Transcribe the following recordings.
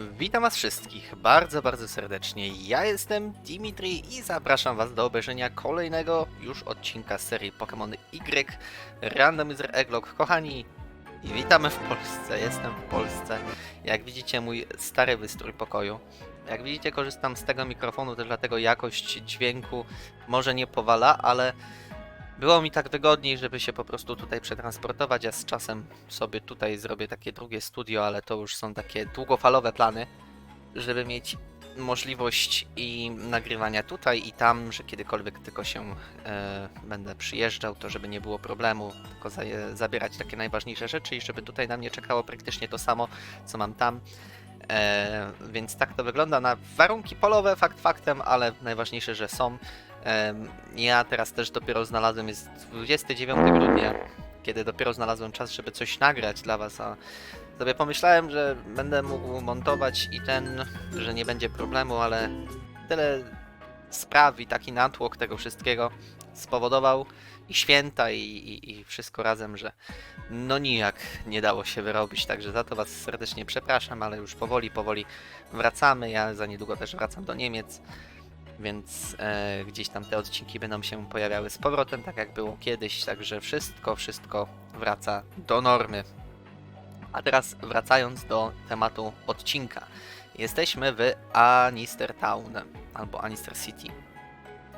Witam was wszystkich bardzo, bardzo serdecznie. Ja jestem Dimitri i zapraszam was do obejrzenia kolejnego już odcinka serii Pokémon Y Randomizer Egglog. Kochani, witamy w Polsce, jestem w Polsce. Jak widzicie mój stary wystrój pokoju. Jak widzicie korzystam z tego mikrofonu, też dlatego jakość dźwięku może nie powala, ale było mi tak wygodniej, żeby się po prostu tutaj przetransportować, a z czasem sobie tutaj zrobię takie drugie studio, ale to już są takie długofalowe plany, żeby mieć możliwość i nagrywania tutaj i tam, że kiedykolwiek tylko się e, będę przyjeżdżał, to żeby nie było problemu, tylko za, zabierać takie najważniejsze rzeczy i żeby tutaj na mnie czekało praktycznie to samo, co mam tam. E, więc tak to wygląda na warunki polowe, fakt faktem, ale najważniejsze, że są. Ja teraz też dopiero znalazłem, jest 29 grudnia, kiedy dopiero znalazłem czas, żeby coś nagrać dla Was, a sobie pomyślałem, że będę mógł montować i ten, że nie będzie problemu, ale tyle spraw i taki natłok tego wszystkiego spowodował i święta i, i, i wszystko razem, że no nijak nie dało się wyrobić, także za to Was serdecznie przepraszam, ale już powoli, powoli wracamy, ja za niedługo też wracam do Niemiec więc e, gdzieś tam te odcinki będą się pojawiały z powrotem, tak jak było kiedyś, także wszystko, wszystko wraca do normy. A teraz wracając do tematu odcinka. Jesteśmy w Anister Town, albo Anister City.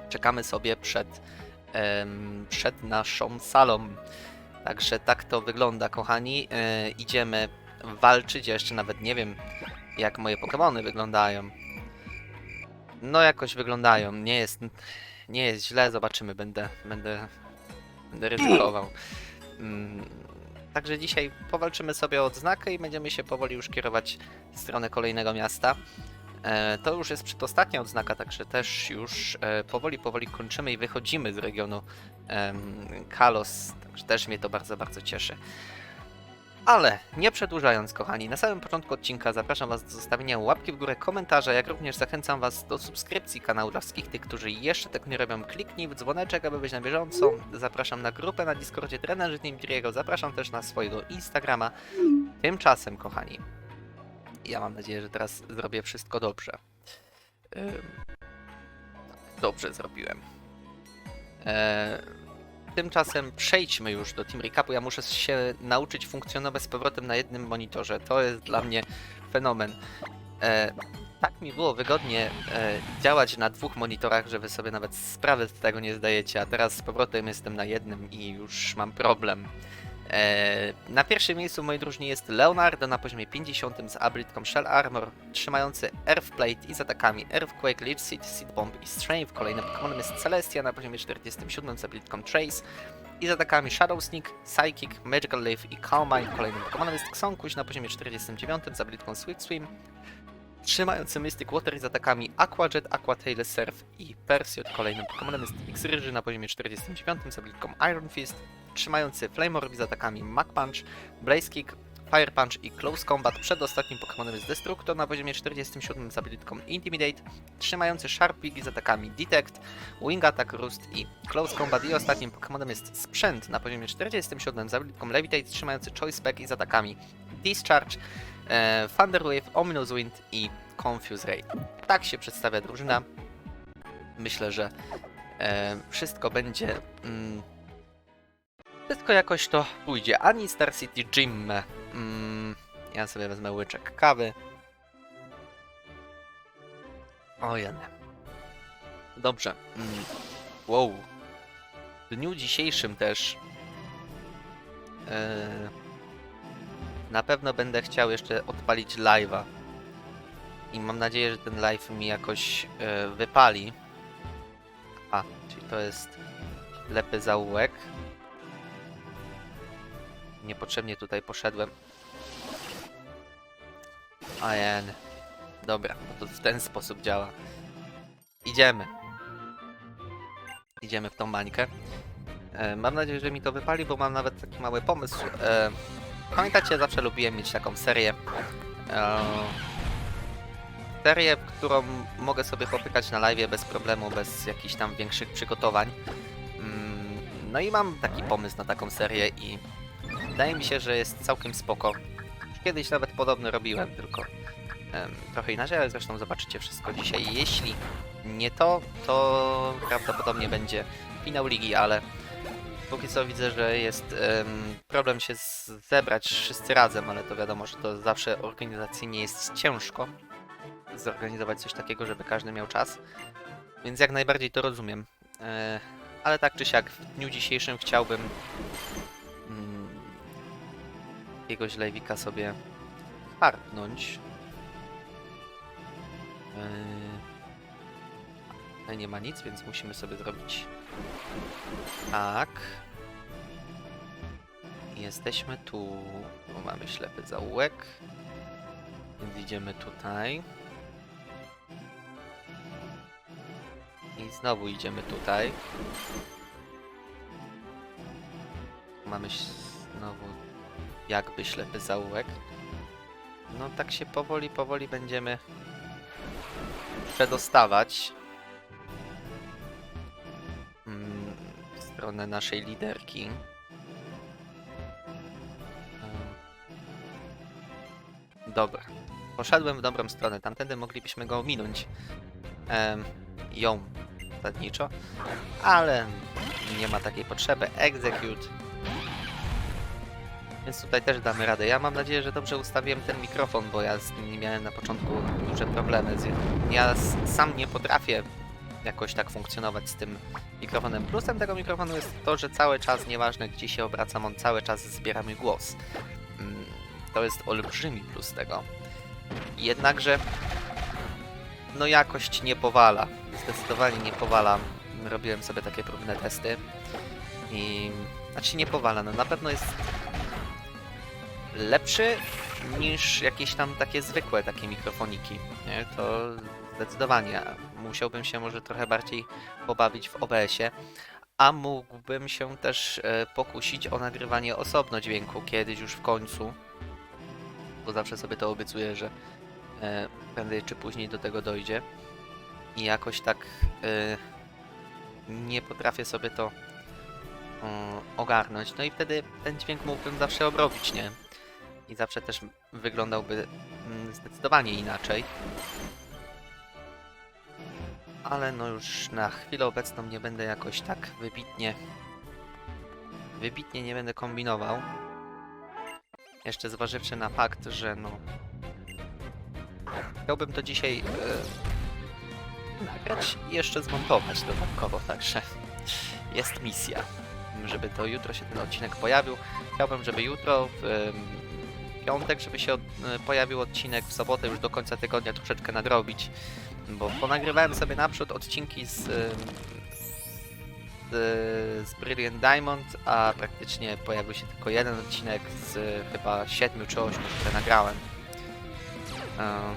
Czekamy sobie przed, em, przed naszą salą. Także tak to wygląda, kochani. E, idziemy walczyć, ja jeszcze nawet nie wiem, jak moje Pokémony wyglądają. No jakoś wyglądają. Nie jest, nie jest źle, zobaczymy, będę, będę, będę ryzykował. Mm, Także dzisiaj powalczymy sobie o odznakę i będziemy się powoli już kierować w stronę kolejnego miasta. E, To już jest przedostatnia odznaka, także też już e, powoli, powoli kończymy i wychodzimy z regionu Kalos. Także też mnie to bardzo, bardzo cieszy. Ale nie przedłużając, kochani, na samym początku odcinka zapraszam Was do zostawienia łapki w górę, komentarza, jak również zachęcam Was do subskrypcji kanału dla wszystkich tych, którzy jeszcze tego nie robią. Kliknij w dzwoneczek, aby być na bieżąco. Zapraszam na grupę na Discordzie trenerzy Dimitriego, zapraszam też na swojego Instagrama. Tymczasem, kochani, ja mam nadzieję, że teraz zrobię wszystko dobrze. Dobrze zrobiłem. Eee, Tymczasem przejdźmy już do Team Recapu. Ja muszę się nauczyć funkcjonować z powrotem na jednym monitorze. To jest dla mnie fenomen. E, tak mi było wygodnie e, działać na dwóch monitorach, że wy sobie nawet sprawy z tego nie zdajecie, a teraz z powrotem jestem na jednym i już mam problem. E, na pierwszym miejscu mojej drużynie jest Leonardo na poziomie 50 z abilitką Shell Armor, trzymający Earthplate i z atakami Earthquake, Leech Seed, Seed Bomb i Strength. Kolejnym Pokémonem jest Celestia na poziomie 47 z abilitką Trace i z atakami Shadow Sneak, Psychic, Magical Leaf i Calmine. Kolejnym Pokémonem jest Xonkuś na poziomie 49 z abilitką Swift Swim, trzymający Mystic Water z atakami Aqua Jet, Aqua Tail, Surf i Persiot. Kolejnym Pokémonem jest X-Ryży na poziomie 49 z abilitką Iron Fist, trzymający Flame Orb z atakami Mach Punch, Blaze Kick, Fire Punch i Close Combat. Przedostatnim Pokémonem jest Destructo na poziomie 47 z abilitką Intimidate, trzymający Sharp Pig z atakami Detect, Wing Attack, Roost i Close Combat. I ostatnim Pokémonem jest Sprzęt na poziomie 47 z abilitką Levitate, trzymający Choice Pack i z atakami Discharge, e, Thunder Wave, Ominous Wind i Confuse Ray. Tak się przedstawia drużyna. Myślę, że e, wszystko będzie... Mm, wszystko jakoś to pójdzie. Ani Star City Gym. Mm, ja sobie wezmę łyczek kawy. O jene. Dobrze. Mm, wow. W dniu dzisiejszym też e, na pewno będę chciał jeszcze odpalić live'a. I mam nadzieję, że ten live mi jakoś e, wypali. A, czyli to jest lepy zaułek. Niepotrzebnie tutaj poszedłem. Ajen. Dobra, no to w ten sposób działa. Idziemy. Idziemy w tą bańkę. E, mam nadzieję, że mi to wypali, bo mam nawet taki mały pomysł. E, pamiętacie, zawsze lubiłem mieć taką serię. E, serię, którą mogę sobie popykać na live bez problemu, bez jakichś tam większych przygotowań. Mm, No i mam taki pomysł na taką serię i wydaje mi się, że jest całkiem spoko. Kiedyś nawet podobny robiłem, tylko em, trochę inaczej, ale zresztą zobaczycie wszystko dzisiaj. Jeśli nie to, to prawdopodobnie będzie finał ligi, ale póki co widzę, że jest em, problem się zebrać wszyscy razem, ale to wiadomo, że to zawsze organizacyjnie jest ciężko zorganizować coś takiego, żeby każdy miał czas. Więc jak najbardziej to rozumiem. E, ale tak czy siak, w dniu dzisiejszym chciałbym mm, jakiegoś lejwika sobie harpnąć. Yy, nie ma nic, więc musimy sobie zrobić tak. Jesteśmy tu. Tu mamy ślepy zaułek. Więc idziemy tutaj. I znowu idziemy tutaj. Mamy znowu jakby ślepy zaułek. No tak się powoli, powoli będziemy przedostawać stronę naszej liderki. Dobra. Poszedłem w dobrą stronę. Tamtędy moglibyśmy go ominąć. Em, ją zasadniczo. Ale nie ma takiej potrzeby. Execute. Więc tutaj też damy radę. Ja mam nadzieję, że dobrze ustawiłem ten mikrofon, bo ja z nim miałem na początku duże problemy. Ja sam nie potrafię jakoś tak funkcjonować z tym mikrofonem. Plusem tego mikrofonu jest to, że cały czas, nieważne gdzie się obracam, on cały czas zbiera mój głos. Mm, To jest olbrzymi plus tego. Jednakże, no jakość nie powala. Zdecydowanie nie powala. Robiłem sobie takie próbne testy i znaczy nie powala, no na pewno jest lepszy niż jakieś tam takie zwykłe takie mikrofoniki. Nie? To zdecydowanie. Musiałbym się może trochę bardziej pobawić w OBS-ie, a mógłbym się też e, pokusić o nagrywanie osobno dźwięku kiedyś już w końcu, bo zawsze sobie to obiecuję, że e, prędzej czy później do tego dojdzie i jakoś tak e, nie potrafię sobie to ogarnąć. No i wtedy ten dźwięk mógłbym zawsze obrobić, nie? I zawsze też wyglądałby mm, zdecydowanie inaczej. Ale no już na chwilę obecną nie będę jakoś tak wybitnie wybitnie nie będę kombinował. Jeszcze zważywszy na fakt, że no chciałbym to dzisiaj e, nagrać i jeszcze zmontować dodatkowo, także jest misja, żeby to jutro się ten odcinek pojawił. Chciałbym, żeby jutro w piątek, żeby się od, e, pojawił odcinek, w sobotę już do końca tygodnia troszeczkę nadrobić, bo ponagrywałem sobie naprzód odcinki z, z, z Brilliant Diamond, a praktycznie pojawił się tylko jeden odcinek z chyba 7 czy 8, które nagrałem. E,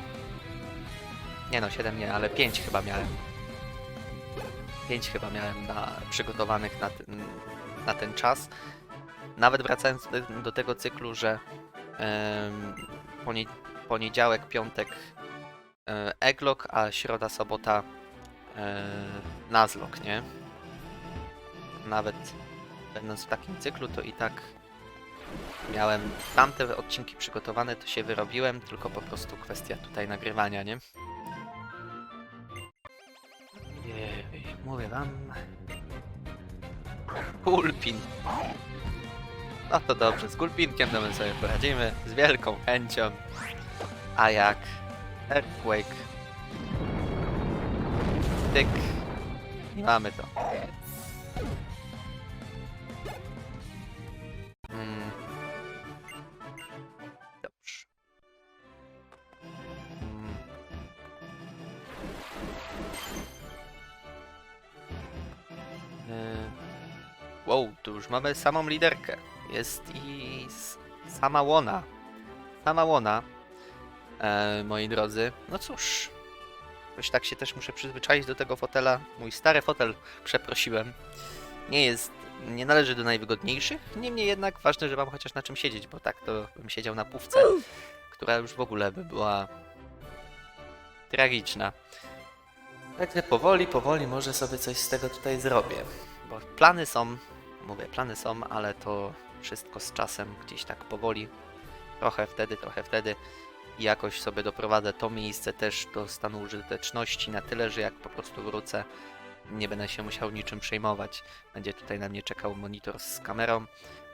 nie no, 7 nie, ale 5 chyba miałem. 5 chyba miałem na, przygotowanych na ten, na ten czas. Nawet wracając do, do tego cyklu, że ponie, poniedziałek, piątek e, Eglog, a środa, sobota e, Nazlog, nie? Nawet będąc w takim cyklu, to i tak miałem tamte odcinki przygotowane, to się wyrobiłem, tylko po prostu kwestia tutaj nagrywania, nie? Jej, mówię wam. Pulpin. No to dobrze, z Gulpinkiem to my sobie poradzimy, z wielką chęcią. A jak? Earthquake. Tyk. Mamy to. Mm. Dobrze. Mm. E, Wow, tu już mamy samą liderkę. Jest i sama łona. Sama łona, e, moi drodzy. No cóż, jakoś tak się też muszę przyzwyczaić do tego fotela. Mój stary fotel przeprosiłem. Nie jest, nie należy do najwygodniejszych. Niemniej jednak ważne, że mam chociaż na czym siedzieć, bo tak to bym siedział na pówce, która już w ogóle by była tragiczna. Także powoli, powoli może sobie coś z tego tutaj zrobię. Bo plany są, mówię, plany są, ale to wszystko z czasem gdzieś tak powoli. Trochę wtedy, trochę wtedy. I jakoś sobie doprowadzę to miejsce też do stanu użyteczności na tyle, że jak po prostu wrócę, nie będę się musiał niczym przejmować. Będzie tutaj na mnie czekał monitor z kamerą,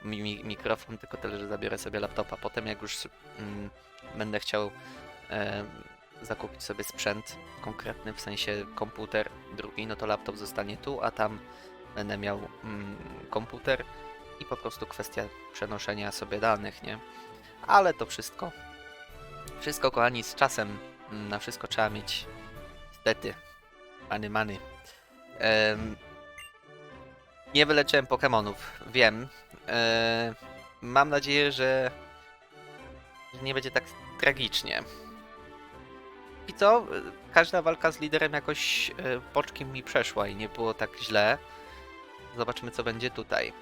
mi, mi, mikrofon, tylko tyle, że zabiorę sobie laptopa. Potem jak już mm, będę chciał e, zakupić sobie sprzęt konkretny, w sensie komputer drugi, no to laptop zostanie tu, a tam będę miał mm, komputer i po prostu kwestia przenoszenia sobie danych, nie? Ale to wszystko, wszystko kochani z czasem, mm, na wszystko trzeba mieć stety, many many. Em, nie wyleczyłem Pokémonów, wiem. E, mam nadzieję, że nie będzie tak tragicznie. I co? Każda walka z liderem jakoś e, boczkiem mi przeszła i nie było tak źle. Zobaczymy, co będzie tutaj.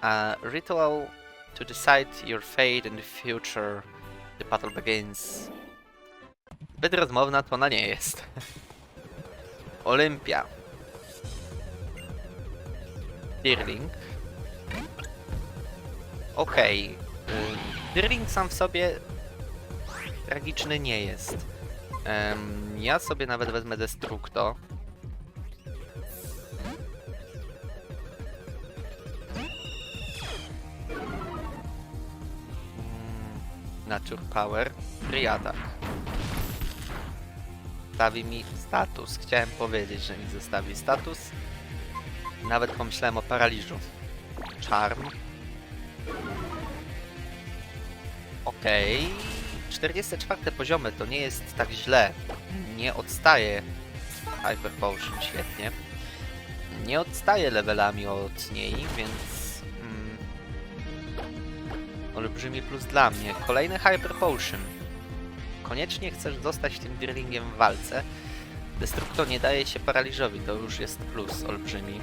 A ritual to decide your fate in the future. The battle begins. Zbyt rozmowna to ona nie jest. Olympia. Dirling. Okej. Okay. Dirling sam w sobie tragiczny nie jest. Em, ja sobie nawet wezmę Destructo. Nature Power. Free Attack. Stawi mi status. Chciałem powiedzieć, że mi zostawi status. Nawet pomyślałem o paraliżu. Charm. Okej. 44 poziomy to nie jest tak źle. Nie odstaje Hyper Potion, świetnie. Nie odstaje levelami od niej, więc... Olbrzymi plus dla mnie. Kolejny Hyper Potion. Koniecznie chcesz zostać tym Dirlingiem w walce. Destructo nie daje się paraliżowi, to już jest plus olbrzymi.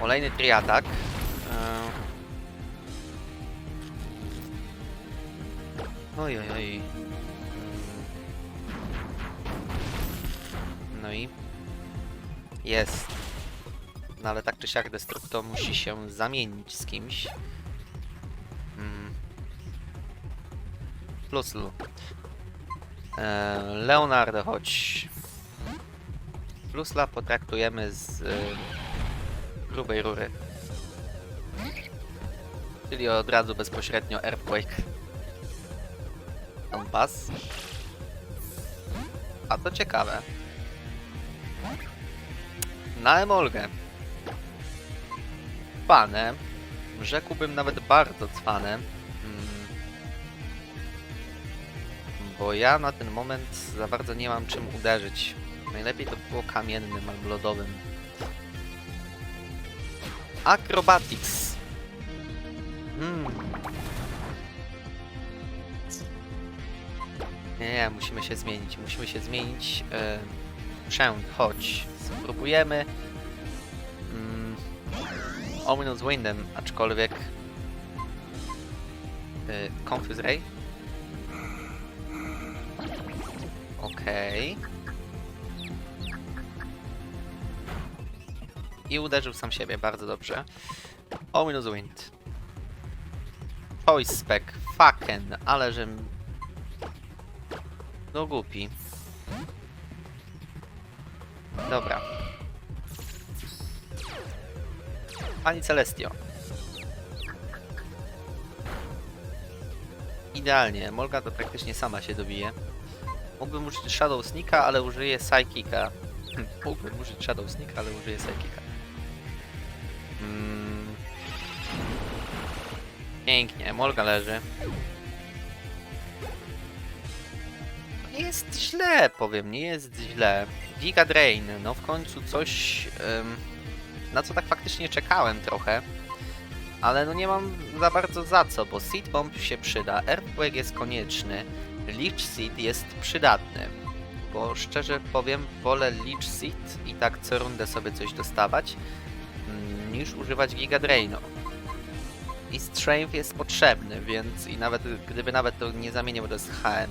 Kolejny triatak. Eee, Oj, oj, oj. No i... Jest. No ale tak czy siak Destructo musi się zamienić z kimś. Mm. Plus Lu. E, Leonardo, chodź. Plusla potraktujemy z e, grubej rury. Czyli od razu bezpośrednio Earthquake. On pas. A to ciekawe. Na Emolgę. Cwane. Rzekłbym nawet bardzo cwane. Mm. Bo ja na ten moment za bardzo nie mam czym uderzyć. Najlepiej to było kamiennym albo lodowym. Acrobatics. Hmm. Nie, nie, musimy się zmienić. Musimy się zmienić. E, Przęd, chodź. Spróbujemy. Ominous Windem, aczkolwiek. E, Confuse Ray. Okej. I uderzył sam siebie, bardzo dobrze. Ominous Wind. Choice Spec, fucken, ale że no głupi. Dobra. Pani Celestio. Idealnie, Molga to praktycznie sama się dobije. Mógłbym użyć Shadow Sneaka, ale użyję Psychica. Mógłbym użyć Shadow Sneaka, ale użyję Psychica. Mm. Pięknie, Molga leży. nie jest źle, powiem, nie jest źle. Giga Drain, no w końcu coś, ym, na co tak faktycznie czekałem trochę. Ale no nie mam za bardzo za co, bo Seed Bomb się przyda, Earthquake jest konieczny, Leech Seed jest przydatny. Bo szczerze powiem, wolę Leech Seed i tak co rundę sobie coś dostawać, mm, niż używać Giga Drainu. I Strength jest potrzebny, więc i nawet gdyby nawet to nie zamienił, to jest HM,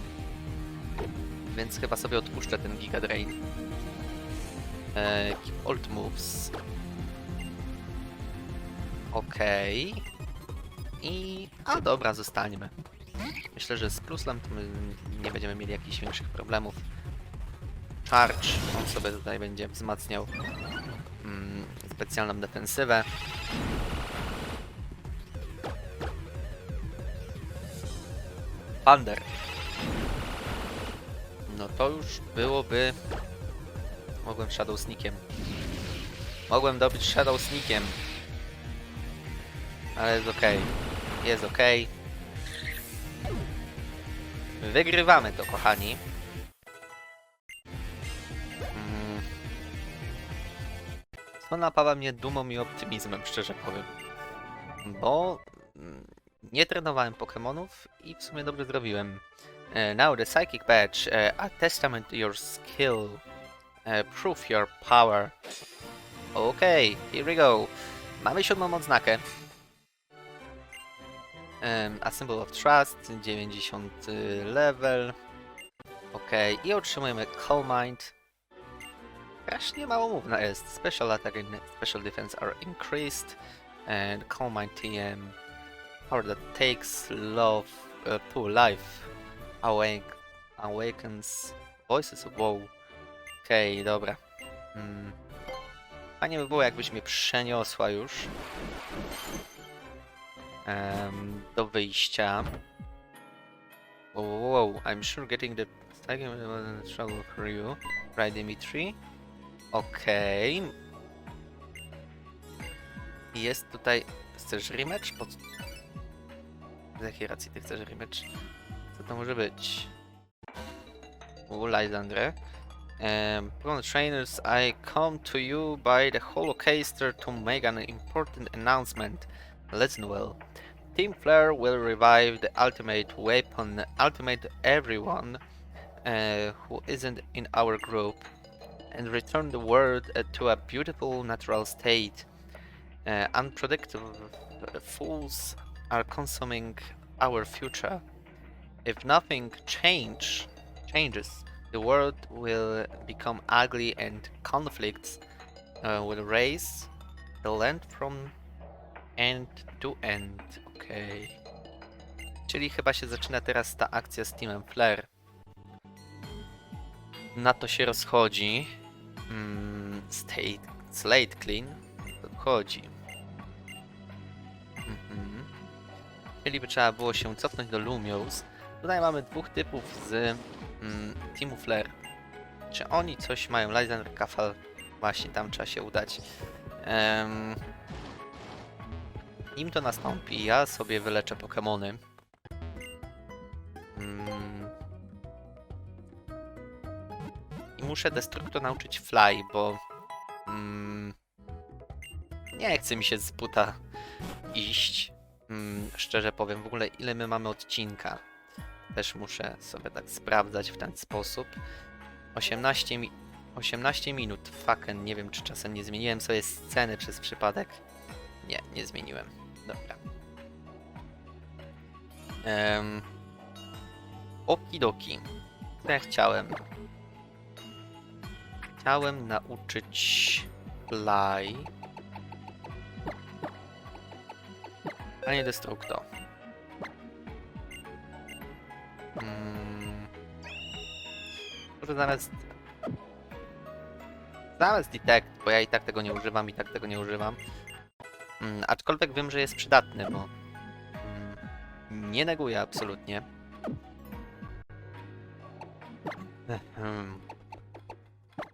więc chyba sobie odpuszczę ten Giga Drain. Eee, keep old moves. Okej. I... A dobra, zostańmy. Myślę, że z Pluslem to my nie będziemy mieli jakichś większych problemów. Charge, on sobie tutaj będzie wzmacniał mm, specjalną defensywę. Thunder. No to już byłoby... Mogłem Shadow Sneakiem. Mogłem dobyć Shadow Sneakiem. Ale jest okej. Jest okej. Wygrywamy to, kochani. Mm. To napawa mnie dumą i optymizmem, szczerze powiem. Bo mm, nie trenowałem Pokémonów i w sumie dobrze zrobiłem. Uh, now the Psychic Badge, uh, a testament to your skill. Uh, prove your power. Okej, here we go. Mamy siódmą odznakę. A Symbol of Trust, 90 level. Okej, i otrzymujemy Calm Mind. Strasznie małomówna jest. Special Attack and Special Defense are increased. And Calm Mind TM. Power that takes love, uh, pull life. Awake, awakens voices woe. Okej, dobra. Mm. Fajnie by było, jakbyś mnie przeniosła już em, do wyjścia. Wow, wow, wow, I'm sure getting the second wasn't trouble for you, right, Dimitri? Okej. Jest tutaj... Chcesz rematch? Po... co- Z jakiej racji ty chcesz rematch? Co to może być? U, Lysandre. Um, from trainers, I come to you by the Holocaster to make an important announcement. Listen well. Team Flare will revive the ultimate weapon, ultimate everyone uh, who isn't in our group, and return the world uh, to a beautiful natural state. Uh, unpredictable fools are consuming our future. If nothing change changes, the world will become ugly and conflicts uh, will raise the land from end to end. Okej. Czyli chyba się zaczyna teraz ta akcja z Teamem Flare. Na to się rozchodzi. Mm, state, slate Clean. Chodzi. Mhm. Czyli by trzeba było się cofnąć do Lumios. Tutaj mamy dwóch typów z mm, Teamu Flare. Czy oni coś mają? Lysander Kafal. Właśnie tam trzeba się udać. Em, Nim to nastąpi, ja sobie wyleczę Pokémony. Mm. I muszę Destructo nauczyć Fly, bo mm, nie chce mi się z buta iść. Mm, szczerze powiem, w ogóle ile my mamy odcinka. Też muszę sobie tak sprawdzać w ten sposób. 18, mi 18 minut. Fucking, nie wiem czy czasem nie zmieniłem sobie sceny przez przypadek. Nie, nie zmieniłem. Dobra. Okidoki. Co ja chciałem? Chciałem nauczyć Fly. A nie Destructo. Mm. Może zamiast... Zamiast Detect, bo ja i tak tego nie używam, i tak tego nie używam. Mm, aczkolwiek wiem, że jest przydatny, bo mm, nie neguję absolutnie.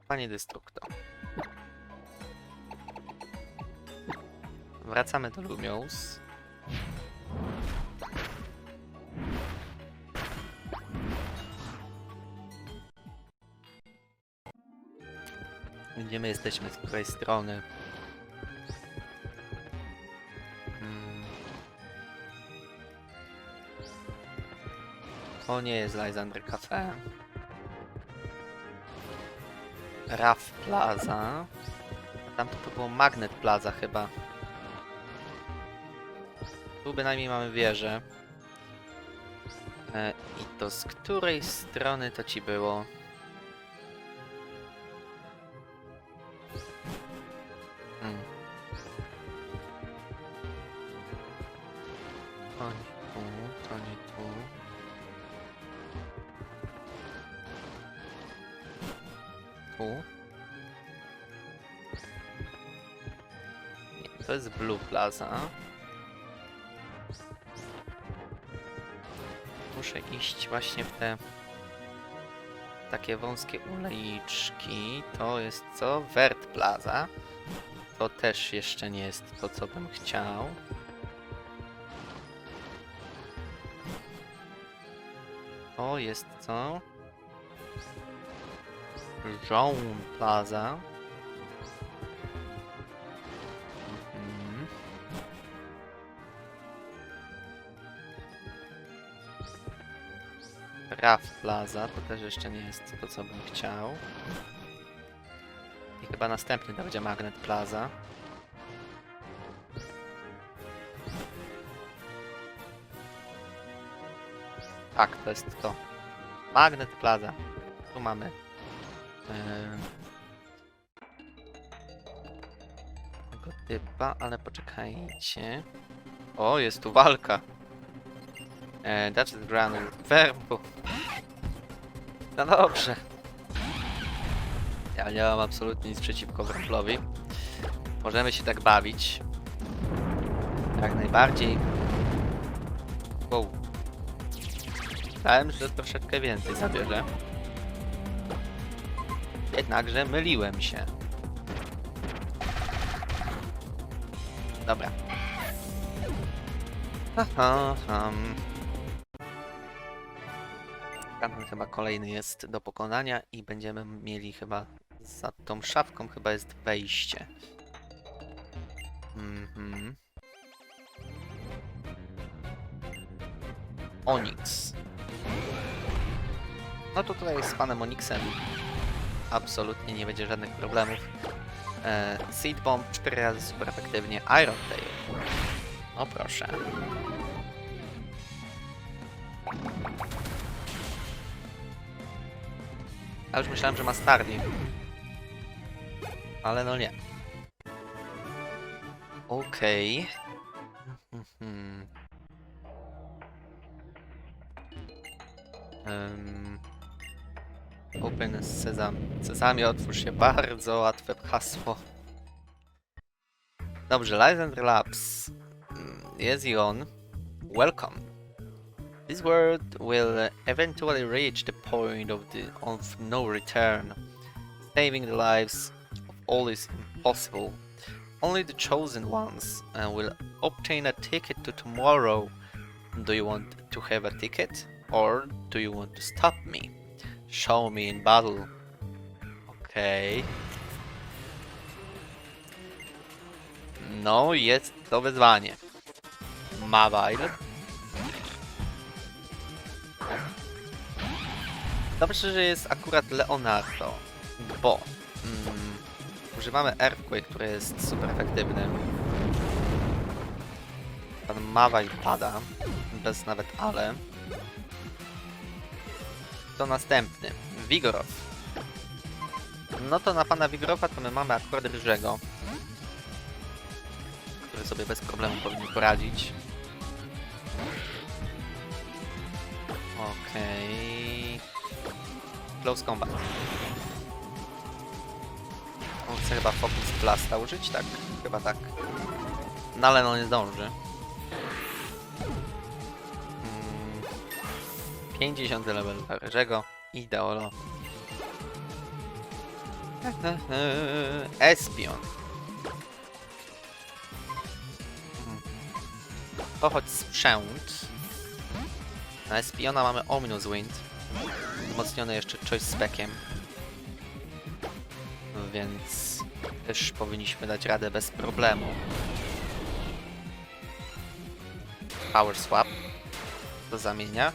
Panie Destructo. Wracamy do Lumios. Gdzie my jesteśmy, z której strony? To nie jest Lysander Cafe. Raf Plaza. A to było Magnet Plaza chyba. Tu bynajmniej mamy wieżę. E, I to z której strony to ci było? Plaza. Muszę iść właśnie w te takie wąskie uliczki. To jest co? Vert Plaza. To też jeszcze nie jest to, co bym chciał. To jest co? Jean Plaza. Raf Plaza to też jeszcze nie jest to, co bym chciał. I chyba następny to będzie Magnet Plaza. Tak, to jest to. Magnet Plaza. Tu mamy. em, tego typa, ale poczekajcie. O, jest tu walka. E, Duchess Granul. Werbu. No dobrze. Ja nie mam absolutnie nic przeciwko Wramblowi. Możemy się tak bawić. Jak najbardziej. Wow. Myślałem, że troszeczkę więcej zabierze. Jednakże myliłem się. Dobra. Aha, um. Chyba kolejny jest do pokonania i będziemy mieli chyba za tą szafką chyba jest wejście. Mhm. Onyx. No to tutaj z panem Onyxem absolutnie nie będzie żadnych problemów. E, Seed Bomb 4 razy super efektywnie. Iron Tail. O proszę. Ja już myślałem, że ma Starly. Ale no nie. Okej. Mhm. Em, Open Sesam. Sesami otwórz się. Bardzo łatwe hasło. Dobrze, License Labs. Mm, Jest i on. Welcome. This world will eventually reach the point of the of no return. Saving the lives of all is impossible. Only the chosen ones uh, will obtain a ticket to tomorrow. Do you want to have a ticket? Or do you want to stop me? Show me in battle. Okay. No, jest to wyzwanie. Mobile. Dobrze, że jest akurat Leonardo, bo mm, używamy Earthquake, który jest super efektywny. Pan Mawaj pada, bez nawet ale. To następny, Vigoroth. No to na pana Vigorowa to my mamy akurat Ryżego, który sobie bez problemu powinien poradzić. Okej. Close Combat. On chce chyba Focus Blasta użyć? Tak, chyba tak. No ale no nie zdąży. Mm, 50 level Ryżego i Deolo. Espion. Pochodź sprzęt. Na Espiona mamy Ominous Wind. Wzmocniony jeszcze Choice Speckiem. Więc też powinniśmy dać radę bez problemu. Power Swap. To zamienia.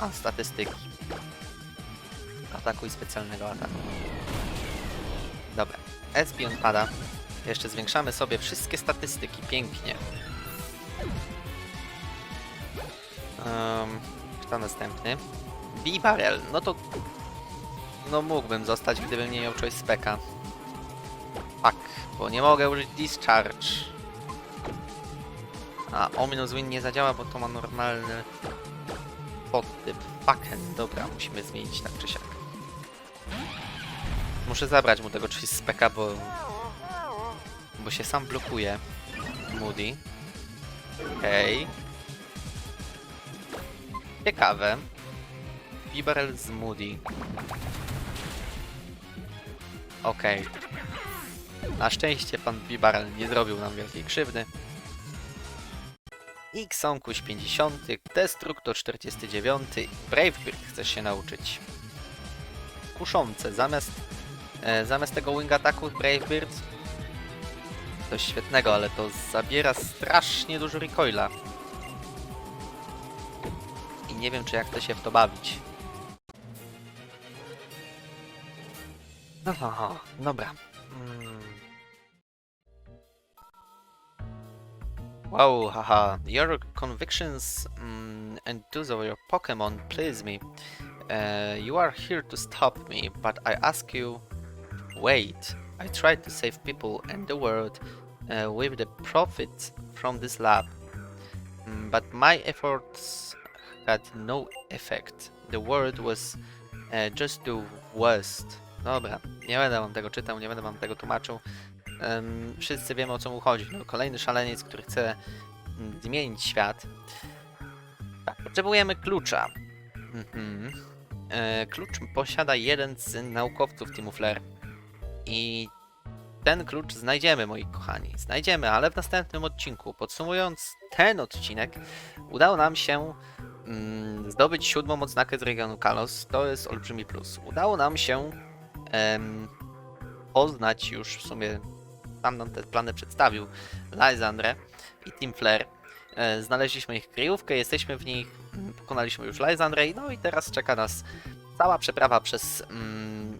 A statystyki. Ataku i specjalnego ataku. Dobra. Espion pada. Jeszcze zwiększamy sobie wszystkie statystyki. Pięknie. Um, kto następny? B-Barrel. No to... No mógłbym zostać, gdybym nie miał Choice Specka. Tak, bo nie mogę użyć Discharge. A Ominous Wind nie zadziała, bo to ma normalny podtyp. Fucken, dobra, musimy zmienić tak czy siak. Muszę zabrać mu tego czyś speka, bo... Bo się sam blokuje. Moody. Okej. Ciekawe. Bibarel z Moody. Okej. Na szczęście pan Bibarel nie zrobił nam wielkiej krzywdy. Xonkuś 50, Destruktor 49, Bravebeard chcesz się nauczyć. Kuszące, zamiast, e, zamiast tego wing ataku Bravebeard coś świetnego, ale to zabiera strasznie dużo recoila. I nie wiem, czy jak to się w to bawić. No, dobra. Mm. Wow, haha. Your convictions mm, and those of your Pokemon please me. Uh, you are here to stop me, but I ask you, wait. I tried to save people and the world uh, with the profits from this lab. Mm, but my efforts had no effect. The world was uh, just the worst. Dobra, nie będę wam tego czytał, nie będę wam tego tłumaczył. Em, wszyscy wiemy o co mu chodzi. No, kolejny szaleniec, który chce mm, zmienić świat. Tak, potrzebujemy klucza. Mhm. E, klucz posiada jeden z naukowców Teamu Flare. I ten klucz znajdziemy, moi kochani. Znajdziemy, ale w następnym odcinku. Podsumując ten odcinek, udało nam się mm, zdobyć siódmą odznakę z regionu Kalos. To jest olbrzymi plus. Udało nam się em, poznać już w sumie sam nam te plany przedstawił Lysandre i Team Flare. E, Znaleźliśmy ich kryjówkę, jesteśmy w nich, mm, pokonaliśmy już Lysandre, no i teraz czeka nas cała przeprawa przez, mm,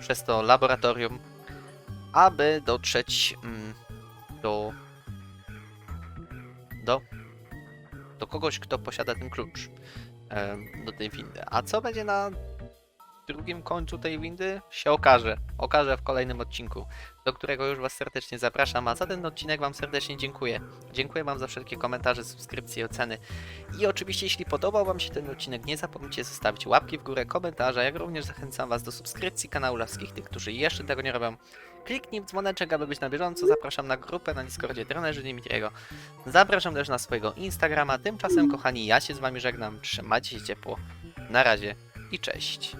przez to laboratorium, aby dotrzeć mm, do, do do kogoś, kto posiada ten klucz do tej windy. A co będzie na drugim końcu tej windy się okaże. Okaże w kolejnym odcinku, do którego już Was serdecznie zapraszam. A za ten odcinek Wam serdecznie dziękuję. Dziękuję Wam za wszelkie komentarze, subskrypcje oceny. I oczywiście, jeśli podobał Wam się ten odcinek, nie zapomnijcie zostawić łapki w górę, komentarza, jak również zachęcam Was do subskrypcji kanału dla wszystkich tych, którzy jeszcze tego nie robią. Kliknij w dzwoneczek, aby być na bieżąco. Zapraszam na grupę na Discordzie trenerzy Dimitriego. Zapraszam też na swojego Instagrama. Tymczasem, kochani, ja się z Wami żegnam. Trzymajcie się ciepło. Na razie i cześć.